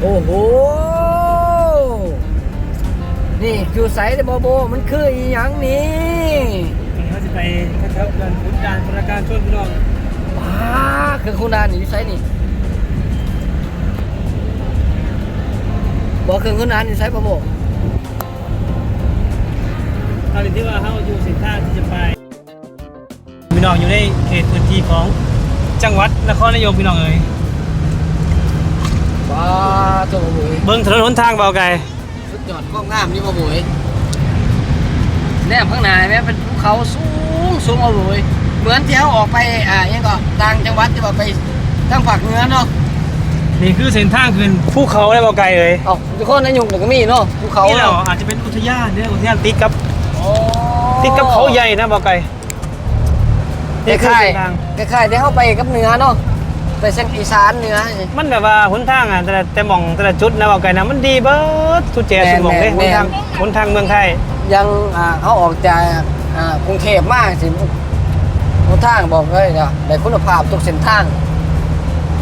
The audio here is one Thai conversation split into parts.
โอ้โห นี่คือไซส์เดบโบ มันคืออีหยังนี่เขาจะไปแถวๆเกินขุนด่านประการชนพี่น้องป้าคือคุณดานอยู่ไซส์นี่บอกคือคุณดานอยู่ไซส์ปะโบตอนนี้ที่ว่าเขาอยู่เส้นทางที่จะไปพี่น้องอยู่ในเขตพื้นที่ของจังหวัดนครนายกพี่น้องเอ๋ย ป้าตัวปะโบยเบิ้งถนนหนทางเบาไกลสุดยอดก็งามนี่ปะโบยแนบข้างหน้าแม่เป็นภูเขาสูงสูงปะโบยเหมือนที่เขาออกไปอ่ายังก็ต่างจังหวัดที่ว่าไปทางภาคเหนือเนาะนี่คือเส้นทางขึ้นภูเขาได้เบาไกลเอ๋ยเอ้าทุกคนในยุคหนึ่งก็มีเนาะภูเขานี่เราเนาะอาจจะเป็นอุทยานเนี่ยอุทยานติดกับโอ้ติดกับเขาใหญ่นะเบาไกลคนี่คือล้ายเส้นทางๆคล้ายๆที่เขาไปกับเหนือเนาะ ไปเส้นอีสานเหนือ มันแบบว่าหนทางอะแต่ละแต่หมองแต่ละจุดนะเบาไกลนะมันดีเบิดสุดเจ๋สุดหมองเลยหแม่นน ทางหนทางเมืองไทย ยังอ่าเขาออกจากอ่ากรุงเทพมากสิทุกทางบอกเลยนะได้คุณภาพทุกเส้นทาง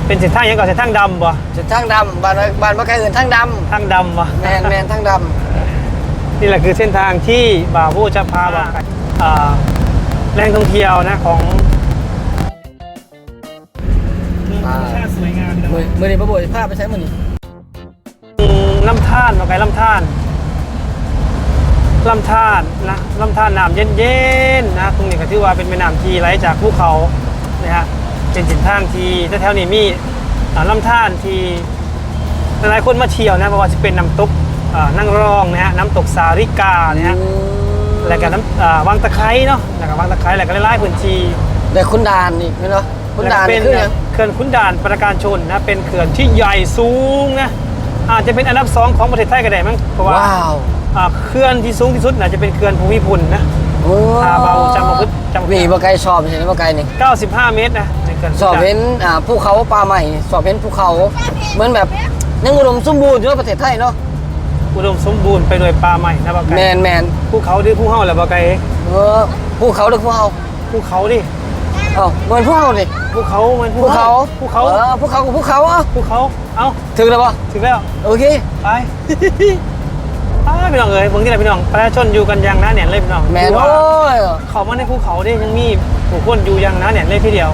เป็นเส้นทางยังก่อนเส้นทางดำบ่เส้นทางดำบ้านบ้านบ้านใครอื่นทางดทางดำบ่ำแมนแมนทางดนี่แหละคือเส้นทางที่บ่าวผู้จะพาบ่าวไก่อ่าแหล่งท่องเที่ยวนะของ สวยงามำมือมือนี้พระโบยภาพไปใช้มือนี้ลำธารบ่าวไก่ลำธารลำธารนะลำธารน้ำเย็นๆนะตรงนี้ก็ถือว่าเป็นแม่น้ำที่ไหลจากภูเขานะฮะเป็นเส้นทางที่แถวๆนี้มีอ่าลำธารที่หลายๆคนมาเที่ยวนะเพราะว่าจะเป็นน้ำตกอ่านั่งรองนะฮะน้ำตกสาริกานะฮะแล้วก็น้ำอ่าวังตะไคร้เนาะแล้วก็วังตะไคร้แล้วก็ไล่ๆพื้นที่ได้คุณดานอีกเนาะคุณดานแล้วก็เป็นคือหยังเขื่อนขุนด่านประการชนนะเป็นเขื่อนที่ใหญ่สูงนะอาจจะเป็นอันดับสองของประเทศไทยก็ได้มั้งเพราะว่าว้าวอ่าเขื่อนที่สูงที่สุดน่าจะเป็นเขื่อนภูมิพลนะโอ้ทาเบาจำมาพึกจำวีบ่ไกลชอบใช่ไหมบ่ไกลนี่95 เมตรนะในเขื่อนขุสอบด่าเห็นอ่าภูเขาป่าใหม่สอบเห็นภูเขาเหมือนแบบยังอุดมสมบูรณ์อยู่ในประเทศไทยเนาะอุดมสมบูรณ์ไปด้วยป่าใหม่นะบ่าแมไก่นแมนภูเขาดื้อภูเฮาแหละบ่าไก่เออภูเขาหรือภูเขาภูเขาดิ เอ้าเหมือนภูเขาดิภูเขามันภูเขาภูเขาเออภูเขากับภูเขาอะภูเขา เอ้าถึงแล้วปะถึงแล้ว โอเค ไปไปพี่น้องเอ๋ยเบิ่งที่ไหนพี่น้องประชาชนอยู่กันอย่างหนาแน่นเลยพี่น้องแมนดูโอ้ว่ายเขามาในภูเขาได้ยังมีผู้คนอยู่อย่างหนาแน่นเลยทีเดียว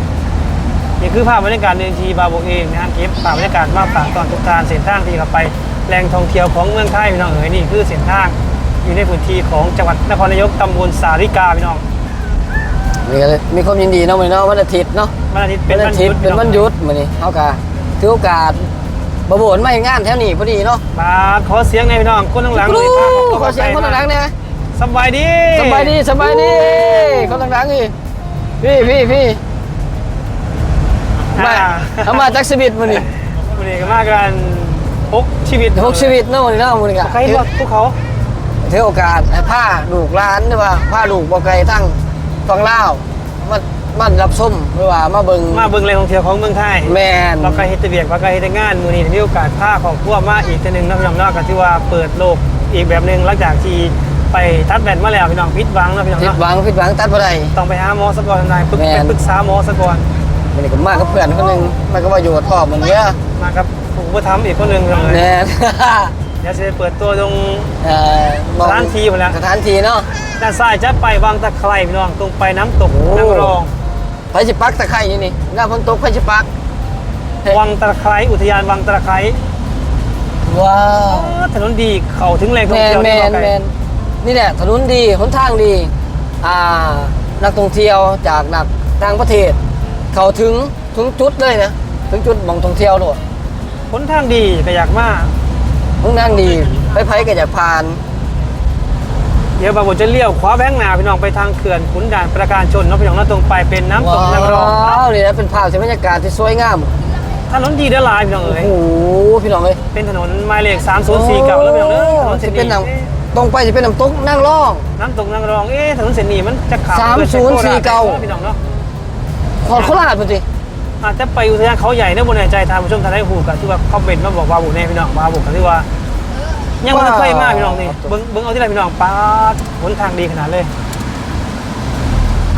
นี่คือภาพบรรยากาศเดินทีบาโบกเองนะฮะเก็บภาพบรรยากาศมาฝากตอนทุกทานเส้นทางที่เข้าไปแหล่งท่องเที่ยวของเมืองไทยพี่น้องเอ๋ยนี่คือเส้นทางอยู่ในพื้นที่ของจังหวัดนครนายกตำบลสาริกาพี่น้อง มีกันเลยมีความยินดีเนาะมื้อนี้เนาะวันอาทิตย์เนาะวันอาทิตย์เป็เป็นนวัวันนหอาทิยุตดย์เป็นวันหยุดมื้อนี้เฮากะถือโอกาสบ่บ่นมาเฮ็ดงานแถวนี้พอดีเนาะบาดขอเสียงในอยพี่น้องคนข้างหลังคเลรูยครับขอเสียงคนหลังๆเนี่ย สบายดีสบายดีสบายดีคนหลังๆนี่พี่พี่พี่มาอ่าเอามาจากชีวิตมื้อนี้วันนี้ก็มากันพกชีวิตหกชีวิตเนาะมื้อนี้เนาะมื้อนี้ก็ใครบอกพวกเขาถือโอกาสให้ผ้าลูกหลานหรือว่าผ้าลูกบ่ไกลทั้ง ฝั่งลาวมามารับชมหรือว่ามาเบิ่งมาเบิ่งแหล่งท่องเที่ยวของเมืองไทยแม่นเราก็เฮ็ดแต่เวียกเราก็เฮ็ดแต่งานมื้อนี้ได้มีโอกาสพาครอบครัวมาอีกเทื่อหนึงเนาะพี่น้องเนาะก็ถือว่าเปิดโลกอีกแบบหนึงหลังจากที่ไปทัดแบนมาแล้วพี่น้องผิดหวังเนาะพี่น้องผิดเนาะหวังผิดหวังตัดบ่ได้ ต้องไปหาหมอซะก่อนนายปรึกแม่ไปนปรึกษาหมอซะก่อนมื้อนี้ก็มากับเพื่อนคนหนึงมันก็ว่าอยู่กับพ่อเหมือนเด้อมากับผู้อุปถัมภ์อีกคนหนึงพี่น้องเอ้ย แม่นเดี๋ยวสิไปเปิดตัวตรงเอ่อมองสถานที่พุ่นล่ะสถานที่เนาะด้านซ้ายจะไปวังตะไคร่พี่น้องตรงไปน้ำตกโอ้นางรองไผสิปักตะไคร้อยู่นี่หน้าฝนตกไผสิปัก เฮ้ย วังตะไคร้อุทยานวังตะไคร้ว้าวอ๋อถนนดีเข้าถึงแหล่งท่อแมงนเที่ยวแมได้นบ่ไกแมลนนี่แหละถนนดีหนทางดีอ่านักท่องเที่ยวจากนักต่างประเทศ เขาถึงถึงจุดเลยนะถึงจุดหมองท่องเที่ยวด้วยหนทางดีก็อยากมา หนทางดีไปไผก็อยากผ่านเดี๋ยวบางบจะเลี้ยวขวาแบงหนาพี่น้องไปทางเขื่อนขุนด่านประการชนเนาะพี่น้องเนาะตรงไปเป็นน้ำตกนางรองว้าวนี่นะเป็นภาพที่บรรยากาศที่สวยงามถนนดีเด้อหลายพี่น้องโอ้เอ้ยโหพี่น้องเอ้ยเป็นถนนหมายเลข3049แล้วพี่น้องเอ้ยถนนเส้จะนเป็นนี้น้ำตรงไปจะเป็นน้ำตกนั่งร่อง น้ำตกนางรองเอ๊ะถนนเส้นนี้มันจะขาด3049 พี่น้องเนาะขอดโคราชพอดี อาจจะไปอุทยานเขาใหญ่เนอะบนแน่ใจทางผู้ชมทางได้หูกันที่ว่าคอมเมนต์มาบอกว่าบุแน่พี่น้องว่าบุกันที่ว่า ยังไม่เคยมาพี่น้องนี่เบิ้งเบิ้งเอาที่ไหนพี่น้องป้าดหนทางดีขนาดเลย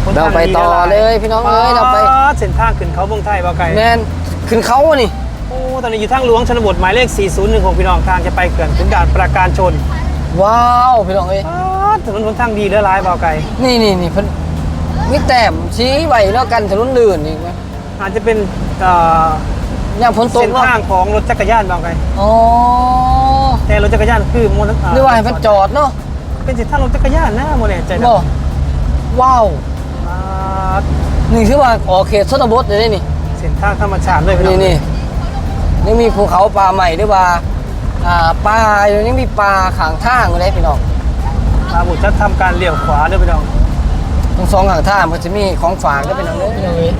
หนเราทางไปดีต่อด้หเลยพี่น้องเอ้ยเราไปดเส้นทางขึ้นเขาเมืองไทยบ่ไกลแมนขึ้นเขาอะนี่โอ้อ้ตอนนี้อยู่ทางหลวงชนบทหมายเลข 4016 พี่น้องทางจะไปเขื่อนขุนด่านประการชน ว้าวพี่น้องเอ้ยอ้าวถนนหนทางดีเด้อหลายเบาไก่นี่นี่นี่เพิ่นมีแต้มชี้ไว้แล้วกันถนนลื่นนี่ไหม อาจจะเป็นเอ่อย่างฝนตกเส้นเนาะทางของรถจักรยานเบาไก่อ๋อแต่รถจักรยานคือมอเตอร์นึกว่าให้มันจอดเนาะเป็นเส้นทางรถจักรยานนะโมเนี่ยใจนะบ่ว้าวอ่านี่คือว่าออกเขตชนบทเลยนี่เส้นทางธรรมชาติเลยพี่น้อนี่งนี่นี่มีภูเขาป่าใหม่ด้วยว่าอ่าป่าอยู่นี่มีป่าขางทางเลยพี่น้องมาบุตรจะทำการเลี้ยวขวาเด้อพี่น้องตรงสองขางทางมันจะมีของฝากด้วยพี่น้องเด้อพี่น้องเอ้ย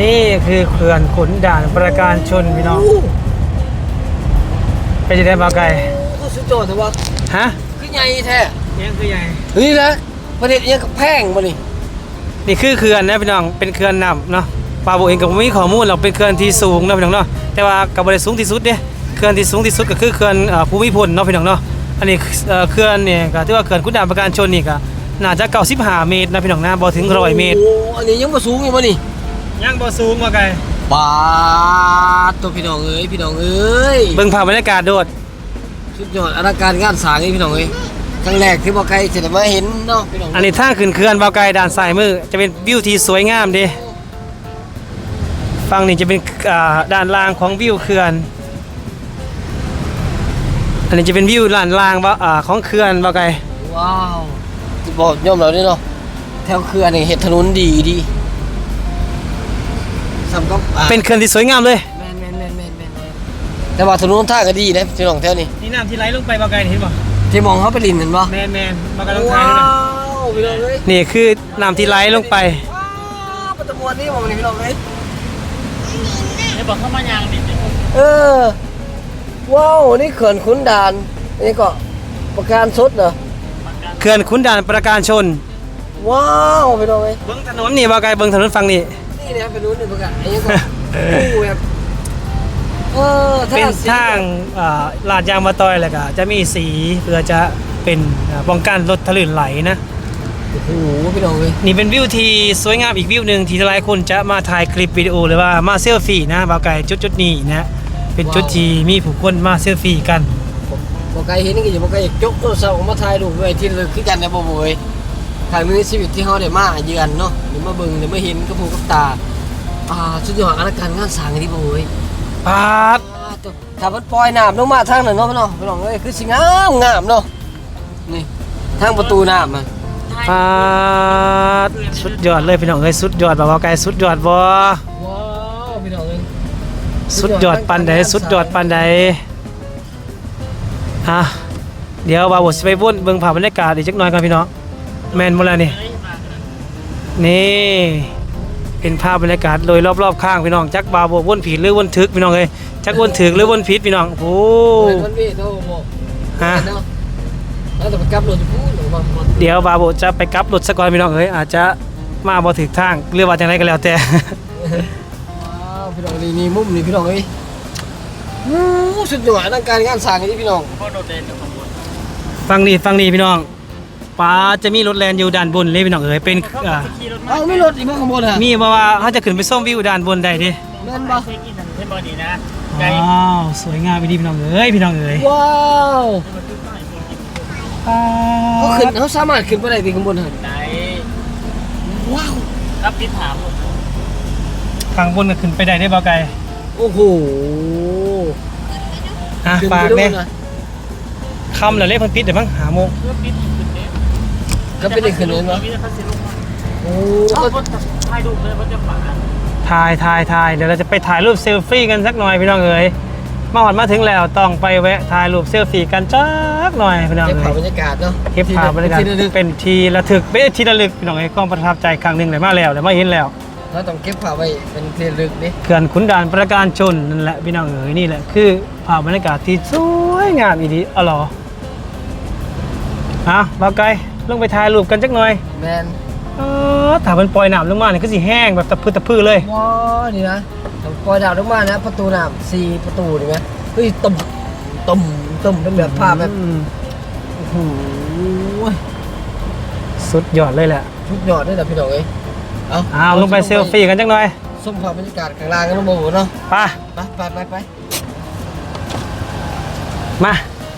นี่คือเขื่อนขุนด่านประการชนพี่น้องไปจะได้เบาไก่ก็สุดยอดแต่ว่าฮะคือใหญ่แท้ยังคือใหญ่เฮ้ยนะประเด็นยังกับแพงบ่นี่นี่คือเขื่อนนะพี่น้องเป็นเขื่อนนำเนาะปาโบเองกับมีข้อมูลเราเป็นเขื่อนที่สูงนะพี่น้องเนาะแต่ว่ากับบริสูงที่สุดเนี่ยเขื่อนที่สูงที่สุดก็คือเขื่อนเอ่อภูมิพลเนาะพี่น้องเนาะอันนี้เอ่อเขื่อนเนี่ยก็ถือว่าเขื่อนกุดด่านประการชนนี่ก็น่าจะ95เมตรนะพี่น้องนะบ่ถึง100เมตรโอ้อันนี้ยังบ่สูงอยู่บ่นี่ ยังบ่สูงว่าไกลปาดตัวพี่น้องเอ้ยพี่น้องเอ้ยเบิ่งภาพบรรยากาศโดดสุดยอดอลังการงานสร้างนี่พี่น้องเอ้ยครั้งแรกที่บ่ไกลจะได้มาเห็นเนาะพี่น้องอันนี้ทางขึ้นเขื่อนเบาไกลด้านซ้ายมือจะเป็นวิวที่สวยงามเด้ฝั่งนี้จะเป็นอ่าด้านล่างของวิวเขื่อน อันนี้จะเป็นวิวด้านล่างว่าอ่าของเขื่อนเบาไกลว้าวจะบอกยอมเราด้วยเนาะแถวเขื่อนนี่เฮ็ดถนนดีดี สำกับอ่าเป็นเขื่อนที่สวยงามเลย แม่นแม่นแม่นแม่นแม่นแม่นแต่ว่าถนนทางก็ดีนะพี่น้องแถวนี้นี่น้ำที่ไหลลงไปเบาไกลเห็นป่ะที่มองเขาไปลินเห็นบ่แมนแมนเบาไกลลงว้ทายเลยนะาวพี่น้องเอ้ยนี่คือน้ำที่ไหลลงไป ว้าวประตูมวนนี่มองนี่พี่น้องเอ้ยไอ้บอกเข้ามายางดิเออว้าวนี่เขื่อนขุนด่านนี่ก็ประการสดเหรอเขื่อนขุนด่านประการชนว้าวพี่น้องเอ้ยเบิ้งถนนนี่เบาไกลเบิ้งถนนฝั่งนี้ นี่นะไปรู้นี่ประกาศไอ้ยังก็โอ้แบบเออเป็นสีทางอ่าลาดยางมาตอยเลยก็จะมีสีเพื่อจะเป็นอ่าป้องกันรถทะลื่นไหลนะโอ้โหพี่น้องเอ้ยนี่เป็นวิวที่สวยงามอีกวิวหนึ่งที่หลายคนจะมาถ่ายคลิปวิดีโอหรือว่ามาเซลฟี่นะบาวไก่จุดจุดๆนี้นะเป็นจุดที่มีผู้คนมาเซลฟี่กันบอกไกลเห็นนี่ก็อย่าบอกไกลอยากยกโทรศัพท์ออกมาถ่ายรูปด้วยที่ระลึกคือกันนะบ่บ่เอ้ย ถ่ายมือชีวิตที่เฮาได้มาเยือนเนาะได้มาเบิ่งได้มาเห็นกับหูกับตาอ่าสุดยอดอลังการงานสร้างนี่บ่เอ้ยปาดอ่าตัวถ้ามันปล่อยน้ำลงมาทางนั้นเนาะพี่น้องพี่น้องเอ้ยคือสิงามงามเนาะนี่ทางประตูน้ำมันปาดสุดยอดเลยพี่น้องเอ้ยสุดยอดบาวไก่สุดยอดบ่ว้าวพี่น้องเอ้ยสุดยอดปันใดสุดยอดปันใดฮะเดี๋ยวบาวสิไปวนเบิ่งภาพบรรยากาศอีกจักหน่อยก่อนพี่น้อง แมนหมดแล้วนี่ นี่เป็นภาพบรรยากาศโดยรอบๆข้างพี่น้องจักบาวบวนผีหรือวนทึกพี่น้องเอ้ยจักวนถึกหรือวนผิดพี่น้องโอ้โอ้ยมันมีโทรบอกฮะเนาะแล้วแต่ไปกลับรถพูดหรือว่ามันเดี๋ยวบาวโบจะไปกลับรถสกอนพี่น้องเอ้ยอาจจะมาบ่ถึกทางหรือว่าจังไรก็แล้วแต่ว้าวพี่น้องนี่นี่มุมนี่พี่น้องเอ้ยอู้สุดยอดอลังการงานสร้างนี่พี่น้องพ่อโดดเด่นกับขบวนฟังนี่ฟังนี่พี่น้อง ป้าจะมีรถแลนอยู่ด้านบนเลยพี่น้องเอ้ยเป็นอ่าขี่รถเอ้าไม่รถอีกมั้งข้างบนอะมีบ่ว่าเขาจะขึ้นไปส้มวิวด้านบนได้ดิแม่นบ่เช็คอินทางเทนบอดีนะไกลว้าวสวยงามไปดีพี่น้องเอ้ยพี่น้องเอ้ยว้าวเขาขึ้นเขาสามารถขึ้นไปได้ที่ข้างบนเหรอไหนว้าวรับพิษถามข้างบนก็ขึ้นไปได้ได้บ่ไกลโอ้โหอะขึ้นฝากไปเด้ด้วยนะคำแล้วเลขเพันปิดเดี๋ยวมั้งหาโมงเพื่อ พิษขึ้นเนี้ยก็เป็นได้ขึ้นเลยมั้งมีแต่พัสดุลงมาโอ้เขาก็ก็ ถ่ายรูปเลยว่าจะป่าถ่ายถ่ายถ่ายเดี๋ยวเราจะไปถ่ายรูปเซลฟี่กันสักหน่อยพี่น้องเอ๋ยมาหอดมาถึงแล้วต้องไปแวะถ่ายรูปเซลฟี่กันจักหน่อยพี่น้องเก็บเอ๋ภาพบรยรยากาศเนาะเก็บภาพบรรยากาศที่ระลึกเป็นทีระทึกเป็นทีระลึกพี่น้องเอ๋ยความประทับใจครั้งหนึ่งเลยมาแล้วเลยมาเห็นแล้วเราต้องเก็บภาพไว้เป็นที่ระลึกดิเขื่อนขุนด่านประการชนนั่นแหละพี่น้องเอ๋ยนี่แหละคือภาพบรรยากาศที่สวยงามอีดีอ๋อเหรออะบ่าวไกล ลงไปถ่ายรูปกันจักหน่อยแมนเออถ้ามันปล่อยน้ำลงมาเนี่ยก็สิแห้งแบบตะพื้ตะพื้เลยว้าวนี่นะต้องปล่อยดาวลงมานะประตูน้ำสี่ประตูนี่ไหมเฮ้ยตุ่มตุ่มตุ่มเป็นแบบภาพแบบอืมโอ้โหสุดยอดเลยแหละทุกยอดเลยนะพี่น้องเอ้ยเอาอ้าวลงไปเซลฟี่กันจังหน่อยส้มภาพบรรยากาศข้างล่างกันเนาะบ่หมูเนาะไปไปไปไปไปมา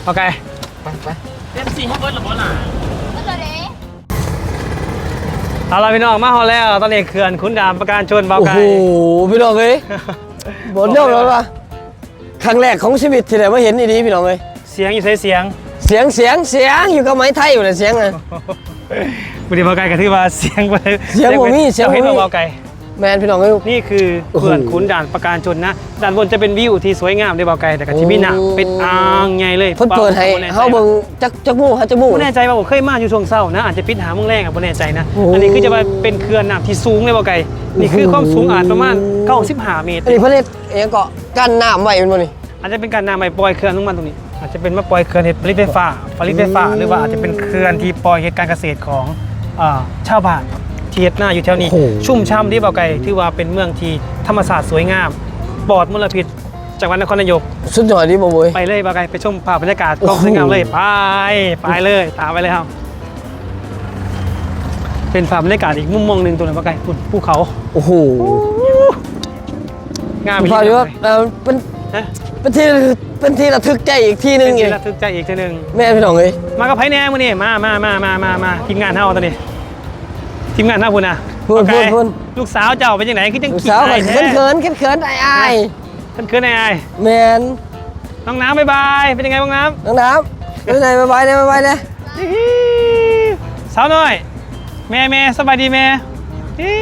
โอเคไปไปเต็มสี่ให้เบิร์ดหรือเปล่า เอาละพี่น้องมาฮอดแล้วตอนนี้เขื่อนขุนด่านประการชนเบาโอ้ไก่ โห พี่น้องเอ้ยบ่เดียวแล้วล่ะครั้งแรกของชีวิตที่ได้มาเห็นอีดีพี่น้องเอ้ยเสียงอยู่ใส่เสียงเสียงเสียงเสียงอยู่กับไม้ไทยอยู่น่ะเสียงน่ะ บุรีเบาไก่ก็ถือว่าเสียงไปเสียงบ่มีเสียงบ่มี เห็นบ่เบาไก่ แมนพี่น้องเอ้ย นี่คือเขื่อนขุนด่านประการชนนะ ด้านบนจะเป็นวิวที่สวยงามด้วยเบาไก่แต่ก็ที่มีหน้าโอ้เป็นอ่างใหญ่เลยเพิ่นเปิดให้บ่แน่ใจเฮาเบิ่งจักจักหมู่เฮาจักหมู่บ่แน่ใจว่าผมเคยมาอยู่ช่วงเช้านะอาจจะปิดหาโมงแรกอะบ่แน่ใจนะโอ้อันนี้คือจะว่าเป็นเขื่อนน้ำที่สูงเลยเบาไก่นี่คือความสูงอาจประมาณ95เมตรอันนี้เพิ่นเฮ็ดอิหยังก็กั้นน้ำไว้แม่นบ่นี่อาจจะเป็นการนำไปปล่อยเขื่อนลงมาตรงนี้อาจจะเป็นมาปล่อยเขื่อนเหตุผลิตไฟฟ้าผลิตไฟฟ้าหรือว่าอาจจะเป็นเขื่อนที่ปล่อยเหตุการเกษตรของอ่าชาวบ้าน ที่เฮ็ดหน้าอยู่แถวนี้ชุ่มช่ำที่เบาไก่ที่ว่าเป็นเมืองที่ธรรมศาสตร์สวยงามปลอดมลพิษจากวันนครนายก สุดยอดดิบ่บ่ยไปเลยเบาไก่ไปชมภาพบรรยากาศโอ้กองโห สวยงามเลยไปไปเลยตามไปเลยครับ เป็นภาพบรรยากาศอีกมุมมองหนึ่งตัวหนึงเบาไก่ภูภูเขาโอ้โหงามพอดีว่าเอ่อเป็นฮะเป็นที่เป็นที่ระทึกใจอีกที่หนึเป็งนอีที่กระทึกใจอีกทีหนึ่งแม่พี่น้องเอ้ยมากับไผแหน่มื้อนี้มามามามามามาทีมงานเฮาตอนนี้ ทีมงานเฮาพุ่นน่ะพูดโอเคพูดพูดลูกสาวเจ้าเป็นจังไดคือจังลูกขี้สาวอาก็ยเขินเขินเขินเขินไอ้ไอ้ายเขินเขินๆอายแมนๆน้องน้ำบ๊ายบายเป็นยังไงบ้างน้น้องน้ำเป็นไงบ๊ายบายนะบ๊ายบายนะำสาวน้อย แม่แม่สบายดีแม่อิ๊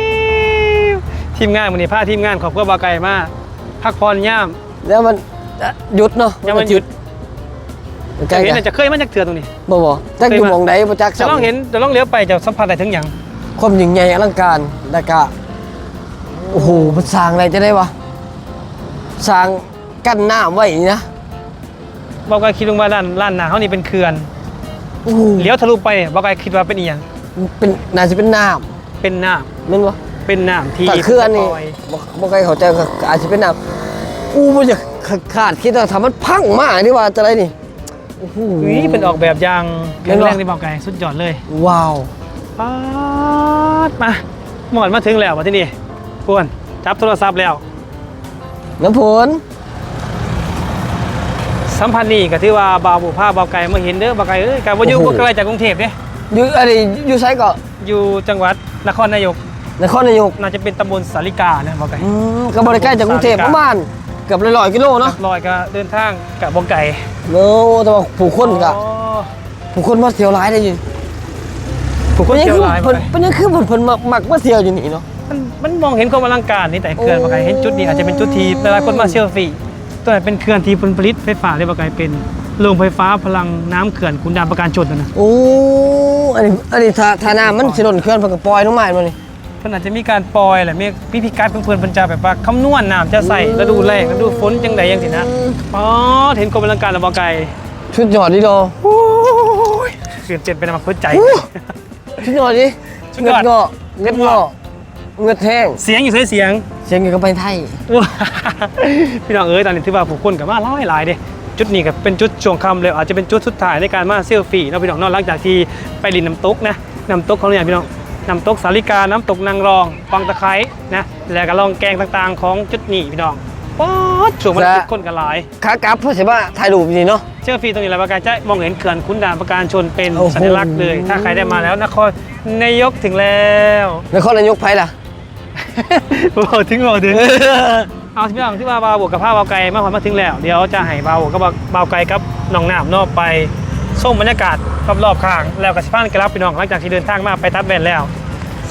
วทีมงานมื้อนี้พาทีมงานขอบครัวบ่าวไก่มาพักผ่อนย่ามแล้วมันจะหยุดเนาะย่ามมันหยุดใกล้จะเห็นกัน่ะจะเคยมาจากเถื่อตรงนี้ บ่บ่จักอยู่หมองใดบ่จักจะลองเห็นจะลองเลี้ยวไปจะสัมผัสได้ถึงหยัง ความยิ่งใหญ่อลังการแล้วก็โอ้โหมันสร้างอะไรจะได้วะสร้างกั้นน้ำไว้นี่นะบ่าวไก่คิดว่าด้านด้านหน้าเฮานี่เป็นเขื่อนโอ้โหเลี้ยวทะลุไปบ่าวไก่คิดว่าเป็นอีหยังเป็นน่าจะเป็นน้เป็นน้ำแม่นบ่ำเป็นน้ำที่แต่เคลื่อนนี่ปล่ยบ่บ่ใครเข้าใจก็อาจจะเป็นน้ำอู้มันจะขาดคิดว่าถ้ามันพังมากนี่ว่าจะไรนี่โอ้โหนี่เป็นออกแบบอย่างเห็แข็นงปะแรงที่บอกไงสุดยอดเลย ว้าว ป๊าดมาหมดมาถึงแล้วมาที่นี่พวนจับโทรศัพท์แล้ว น้ำผลสัมพันธ์นี่ก็ที่ว่าบาวบุผ้าบาวไก่มาเห็นเด้อบาวไก่เอ้ยการว่าอยู่โอ้บ่โหไกลจากกรุงเทพเด้อยู่อะไรอยู่ไซก็อยู่จังหวัดนครนายกนครนายกน่าจะเป็นตำบลสาริกานะบาวไก่อืมก็บริใกล้จากกรุงเทพประมาณเกือบร้อยๆกิโลเนาะลอยก็เดินทางกับบาวไก่โน้แต่ว่าผู้คนก็อ๋อ ผู้คนมาเที่ยวหลายได้อยิน ผู้คนเที่ยวหลายเพิ่บานวไก่เป็นยังคือเพิ่นเพิ่นมักมักมาเที่ยวอยู่นี่เนาะมันมันมองเห็นความอลังการนี่แต่เขื่อนบาวไก่เห็นจุดนี้อาจจะเป็นจุดที่หลายๆคนมาเซลฟี่ตัวไหนเป็นเขื่อนที่ผลิตไฟฟ้าได้บาวไก่เป็นโรงไฟฟ้าพลังน้ำเขื่อนขุนด่านประการชนนะนะโอ้อันนี้อันนี้ถ้าถ้าน้ำมันสิหล่นเคลื่อนเพิ่นก็ปล่อยลงมามันนี่เพิ่นอาจจะมีการปล่อยแหละมีพิพิการเพิ่นเพิ่นจะแบบว่าคำนวณน้ำจะใส่ฤดูแล้งฤดูฝนจังใดจังสินะอ๋อเห็นกรมอลังการระบอไก่ชุดยอดดิโดโอ้ยเกือบเจ็บเป็นมาคนใจอู้ ชุดยอดดิชุดยเงิอดดเงาะเงิดเงาะเงิดแห้งเสียงอยู่เสียเสียง เสียงอยู่กับไปไทย ว้าพี่น้องเอ้ยตอนนี้ถือว่าผู้คนกับมาหลายหลายเด้จุดนี้ก็เป็นจุดช่วงค่ำเลยอาจจะเป็นจุดสุดท้ายในการมาเซลฟี่เนาะพี่น้องเนอกหลังจากที่ไปลินน้ำตกนะน้ำตกเขาเนี่ยพี่น้องน้ำตกสาลิกาน้ำตกนางรองฟังตะไคร้นะแล้วก็ลองแกงต่างๆ ของจุดนี้พี่น้อง ป๊อดช่วงมันและคนกันหลายขากลับเพื่อสิว่าถ่ายรูปนี่เนาะเชื่อฟรีตรงนี้แล้วประการจะมองเห็นเขื่อนขุนด่านประการชนเป็นโอ้โห สัญลักษณ์เลย ถ้าใครได้มาแล้วนครนายกถึงแล้วนครนายกไผล่ะโอ้โหถึงโอ้ถึง เอาที่พี่น้องที่ว่าบาวบวกกับผ้าบาวไก่มาหอดมาถึงแล้ว เดี๋ยวจะให้บาวบวกกับบาวไก่กับน้องน้ำนอกไปส้มบรรยากาศรอบๆข้าง แล้วกับสิพานกรับพี่น้องหลังจากที่เดินทางมาไปตัดแบนแล้วส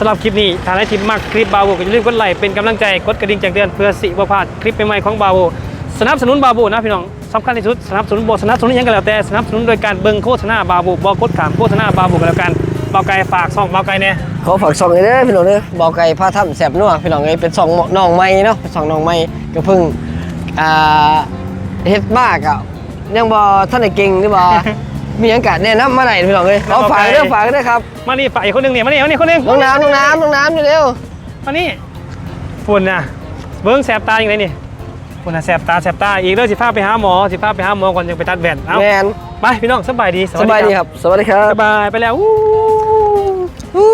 ำหรับคลิปนี้ถ้าได้ทิมมากคลิปบาวบวกก็อย่าลืมกดไลค์เป็นกำลังใจกดกระดิ่งแจ้งเตือนเพื่อสิบ่พลาดคลิปใหม่ๆของบาวบวกสนับสนุนบาวบวกนะพี่น้องสำคัญที่สุดสนับสนุนบทสนับสนุนอิหยังก็แล้วแต่สนับสนุนโดยการเบิ่งโฆษณาบาวบวกบอกดขามโฆษณาบาวบวกก็แล้วกันบาวไก่ฝากซ่องบาวไก่เนี่ยขอฝากซองเลยเด้อพี่น้องเด้อบอกไก่พาถ้ำแสบนัวพี่น้องเอ้ยเป็นซองน้องใหม่เนาะเป็นซองน้องใหม่ก็เพิ่งอ่าเฮ็ดมากอะยังบ่ท่านได้เก่งหรือบ่มีหยังกะแนะนำมาได้พี่น้องเอ้ยเอาฝากเด้อฝากเด้อครับ มานี่ฝ่ายอีกคนหนึ่งเนี่ยมานี่มานี่คนหนึ่งน้องน้ำน้องน้ำน้องน้ำเร็วมานี่ฝุ่นน่ะเบิ้งแสบตาอย่างไรนี่ฝุ่นน่ะแสบตาแสบตาอีกเรื่องสิพาไปหาหมอสิพาไปหาหมอก่อนยังไปตัดแว่นๆเอาแมนไปพี่น้องสบายดีสบายดีครับสวัสดีครับสบายไปแล้วอู้อู้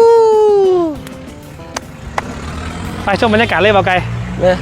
ไปชมบรรยากาศเลยเบาไกลเนี่ย